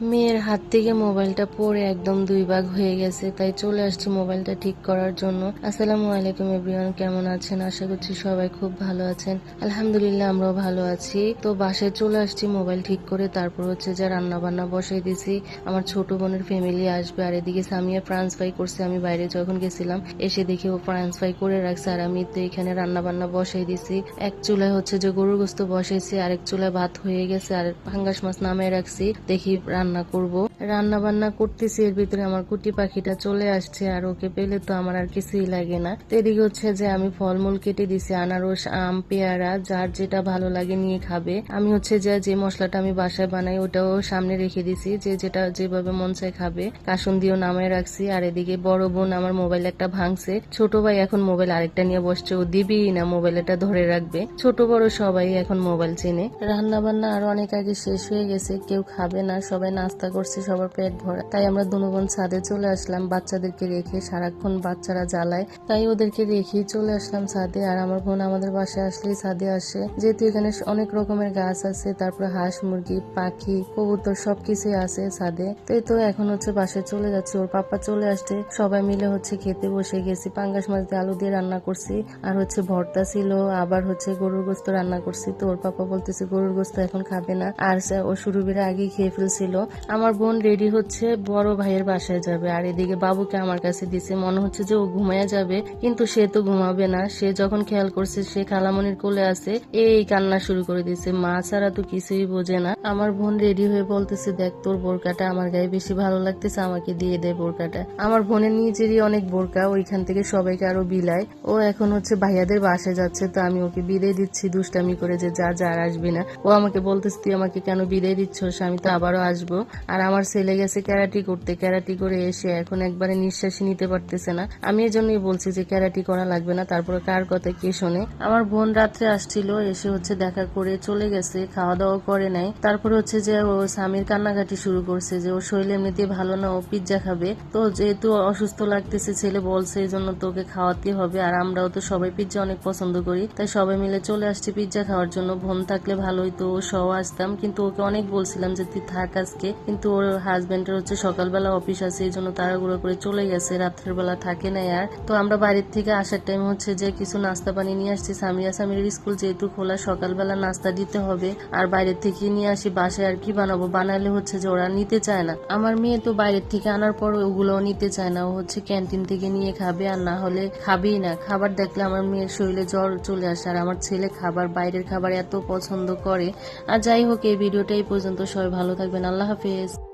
মেয়ের হাত থেকে মোবাইলটা পড়ে একদম দুই ভাগ হয়ে গেছে, তাই চলে আসছি মোবাইলটা ঠিক করার জন্য। আসসালামু আলাইকুম এভরিওয়ান, কেমন আছেন? আশা করছি সবাই খুব ভালো আছেন। আলহামদুলিল্লাহ, আমরাও ভালো আছি। তো বাসায় চলে আসছি মোবাইল ঠিক করে, তারপর হচ্ছে যে রান্না বান্না বসাই দিছি। আমার ছোট বোনের ফ্যামিলি আসবে, আর এদিকে সামিয়া ফ্রান্স ফ্রাই করছে। আমি বাইরে যখন গেছিলাম, এসে দেখি ও ফ্রান্স ফ্রাই করে রাখছে, আর আমি তো এখানে রান্না বান্না বসাই দিছি। এক চুলায় হচ্ছে যে গরুর গোস্ত বসাইছি, আরেক চুলায় ভাত হয়ে গেছে, আর ফাঙ্গাস মাছ নামায় রাখছি। দেখি রান্না করব। রান্না বান্না করতেছি, এর ভিতরে আমার কুটি পাখিটা চলে আসছে আর ওকে পেলে তো আমার আর কিছুই লাগে না। এদিকে হচ্ছে যে আমি ফলমূল কেটে দিছি, আনারস, আম, পেয়ারা, যার যেটা ভালো লাগে নিয়ে খাবে। আমি হচ্ছে যে যে মশলাটা আমি বাসায় বানাই ওটাও সামনে রেখে দিছি, যে যেটা যেভাবে মন চায় খাবে। কাসুন দিয়েও নামায় রাখছি আর এদিকে বড় বোন আমার মোবাইল একটা ভাঙছে। ছোট ভাই এখন মোবাইল আরেকটা নিয়ে বসছে, ও দিবি না মোবাইল এটা ধরে রাখবে। ছোট বড় সবাই এখন মোবাইল চেনে। রান্না বান্না আরও অনেক আগে শেষ হয়ে গেছে, কেউ খাবে না, সবাই নাস্তা করছি, সবার পেট ভরা। তাই আমরা দুজন ছাদে চলে আসলাম বাচ্চাদেরকে রেখে। সারাক্ষণ বাচ্চারা জ্বালায়। তাই ওদেরকে রেখেই চলে আসলাম ছাদে। আর আমার বোন আমাদের বাসায় আসলেই ছাদে আসে। যেহেতু এখানে অনেক রকমের গাছ আছে, তারপর হাঁস, মুরগি, পাখি, কবুতর সবকিছুই আছে ছাদে। তো তো এখন হচ্ছে বাসায় চলে যাচ্ছে। ওর পাপা চলে আসছে। সবাই মিলে হচ্ছে খেতে বসে গেছি। পাঙ্গাস মাছ দিয়ে আলু দিয়ে রান্না করছি। আর হচ্ছে ভর্তা ছিল। আবার হচ্ছে গরুর গোস্ত রান্না করছি। তো ওর পাপা বলতেছে, গরুর গোস্ত এখন খাবে না। আর ও শুরু বেড়ে আগেই খেয়ে ফেলছিল। আমার বোন রেডি হচ্ছে, বড় ভাইয়ের বাসায় যাবে। আর এদিকে বাবুকে আমার কাছে দিছে, মনে হচ্ছে যে ও ঘুমায় যাবে, কিন্তু সে তো ঘুমাবে না। সে যখন খেয়াল করছে, সে খালামনির কোলে আছে, এই কান্না শুরু করে দিছে। মা ছাড়া তো কিছুই বোঝে না। আমার বোন রেডি হয়ে বলতেছে, দেখ, তোর বোরকাটা আমার গায়ে বেশি ভালো লাগতেছে, আমাকে দিয়ে দে বোরকাটা। আমার বোনের নিজেরই অনেক বোরকা, ওইখান থেকে সবাইকে আরও বিলায়। ও এখন হচ্ছে ভাইয়াদের বাসায় যাচ্ছে, তো আমি ওকে বিদায় দিচ্ছি দুষ্টামি করে যে যা যা আর আসবি না। ও আমাকে বলতেছে, তুই আমাকে কেন বিদায় দিচ্ছ আমি তো আবারও আসব। আর আমার ছেলে গেছে ক্যারাটি করতে। ক্যারাটি করে এসে এখন একবারে নিঃশ্বাসই নিতে পারতেছে না। আমি এই জন্যই বলছি যে ক্যারাটি করা লাগবে না। তারপরে কার কথা কে শোনে? আমার বোন রাত্রে আসছিল, এসে হচ্ছে দেখা করে চলে গেছে খাওয়া দাওয়া করে নাই। তারপরে হচ্ছে যে ও স্বামীর কান্নাকাটি শুরু করছে যে ওর শরীর এমনিতে ভালো না, ও পিৎজা খাবে। তো যেহেতু অসুস্থ লাগতেছে, ছেলে বলছে এই জন্য তোকে খাওয়াতে হবে। আর আমরাও তো সবাই পিৎজা অনেক পছন্দ করি। তাই সবাই মিলে চলে আসছি পিৎজা খাওয়ার জন্য। বোন থাকলে ভালোই তো, ও সহ আসতাম। কিন্তু ওকে অনেক বলছিলাম যে তুই থাক আজকে। কিন্তু ওর হাজবেন্ডের হচ্ছে সকালবেলা অফিস আছে, এই জন্য তাড়াহুড়ো করে চলে গেছে, রাত্রের বেলা থাকে না আর। তো আমরা বাড়ির থেকে আসার টাইম হচ্ছে যে কিছু নাস্তা পানি নিয়ে আসছি। সামিয়া সামির স্কুল যেহেতু খোলা, সকালবেলা নাস্তা দিতে হবে। আর বাইরের থেকে নিয়ে আসি, বাসায় আর কি বানাবো? বানালে হচ্ছে যে ওরা নিতে চায় না। আমার মেয়ে তো বাইরের থেকে আনার পর ওগুলোও নিতে চায় না। ও হচ্ছে ক্যান্টিন থেকে নিয়ে খাবে, আর না হলে খাবেই না। খাবার দেখলে আমার মেয়ের শরীরে জ্বর চলে আসে, আর আমার ছেলে খাবার, বাইরের খাবার এত পছন্দ করে। আর যাই হোক, এই ভিডিওটা এই পর্যন্ত। সবাই ভালো থাকবেন। আল্লাহ হাফেজ